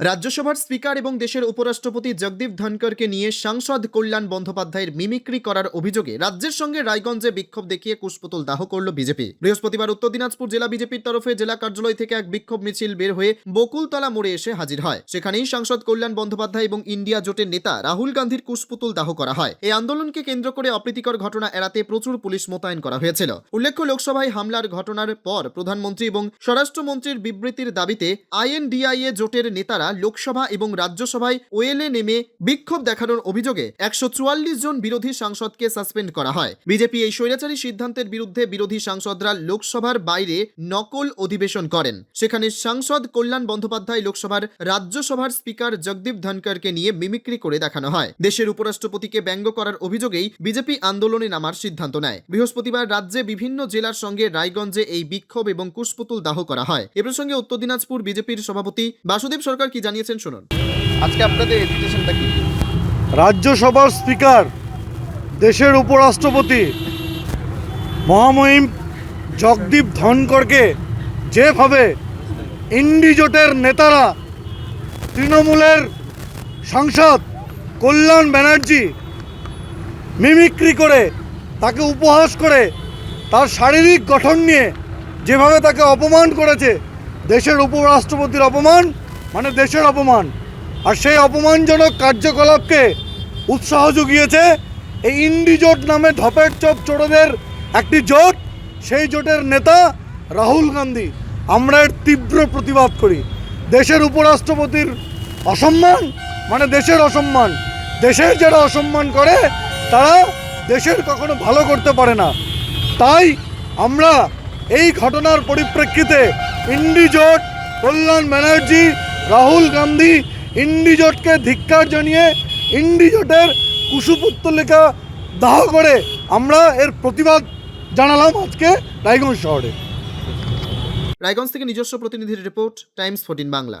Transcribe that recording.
রাজ্যসভার স্পিকার এবং দেশের উপরাষ্ট্রপতি জগদীপ ধনকরকে নিয়ে সাংসদ কল্যাণ বন্দ্যোপাধ্যায়ের মিমিক্রি করার অভিযোগে রাজ্যের সঙ্গে রায়গঞ্জে বিক্ষোভ দেখিয়ে কুশপুতুল দাহ করল বিজেপি। বৃহস্পতিবার উত্তর দিনাজপুর জেলা বিজেপির তরফে জেলা কার্যালয় থেকে এক বিক্ষোভ মিছিল বের হয়ে বকুলতলা মোড়ে এসে হাজির হয়। সেখানেই সাংসদ কল্যাণ বন্দ্যোপাধ্যায় এবং ইন্ডিয়া জোটের নেতা রাহুল গান্ধীর কুশপুতুল দাহ করা হয়। এই আন্দোলনকে কেন্দ্র করে অপ্রীতিকর ঘটনা এড়াতে প্রচুর পুলিশ মোতায়েন করা হয়েছিল। উল্লেখ্য, লোকসভায় হামলার ঘটনার পর প্রধানমন্ত্রী এবং স্বরাষ্ট্রমন্ত্রীর বিবৃতির দাবিতে আইএনডিআইএ জোটের নেতারা লোকসভা এবং রাজ্যসভায় ওয়েলে নেমে বিক্ষোভ দেখানোর অভিযোগে একশো চুয়াল্লিশ জন বিরোধী সাংসদকে সাসপেন্ড করা হয়। বিজেপি এই স্বৈরাচারী সিদ্ধান্তের বিরুদ্ধে বিরোধী সাংসদরা লোকসভার বাইরে নকল অধিবেশন করেন। সেখানে সাংসদ কল্যাণ বন্দ্যোপাধ্যায় লোকসভার রাজ্যসভার স্পিকার জগদীপ ধনকরকে নিয়ে মিমিক্রি করে দেখানো হয়। দেশের উপরাষ্ট্রপতিকে ব্যঙ্গ করার অভিযোগেই বিজেপি আন্দোলনে নামার সিদ্ধান্ত নেয়। বৃহস্পতিবার রাজ্যে বিভিন্ন জেলার সঙ্গে রায়গঞ্জে এই বিক্ষোভ এবং কুশপুতুল দাহ করা হয়। এ প্রসঙ্গে উত্তর দিনাজপুর বিজেপির সভাপতি বাসুদেব সরকার কি জানিয়েছেন শুনুন। আজকে আপনাদের এডুকেশনটা কি? রাজ্যসভার স্পিকার দেশের উপরাষ্ট্রপতি মহামহিম জগদীপ ধনকরকে যেভাবে ইন্ডিজোটের নেতারা তৃণমূলের সাংসদ কল্যাণ ব্যানার্জি মিমিক্রি করে তাকে উপহাস করে তার শারীরিক গঠন নিয়ে যেভাবে তাকে অপমান করেছে দেশের উপরাষ্ট্রপতির অপমান মানে দেশের অপমান। আর সেই অপমানজনক কার্যকলাপকে উৎসাহ জুগিয়েছে এই ইন্ডি জোট নামে ধপের চপ চোরদের একটি জোট, সেই জোটের নেতা রাহুল গান্ধী। আমরা এর তীব্র প্রতিবাদ করি। দেশের উপরাষ্ট্রপতির অসম্মান মানে দেশের অসম্মান। দেশের যারা অসম্মান করে, তারা দেশের কখনো ভালো করতে পারে না। তাই আমরা এই ঘটনার পরিপ্রেক্ষিতে ইন্ডিজোট কল্যাণ ব্যানার্জি রাহুল গান্ধী ইন্ডিজোটকে ধিক্কার জানিয়ে ইন্ডিজোটের কুশুপুত্তলিকা দাহ করে আমরা এর প্রতিবাদ জানালাম আজকে রায়গঞ্জ শহরে। রায়গঞ্জ থেকে নিজস্ব প্রতিনিধির রিপোর্ট, টাইমস ফোর্টিন বাংলা।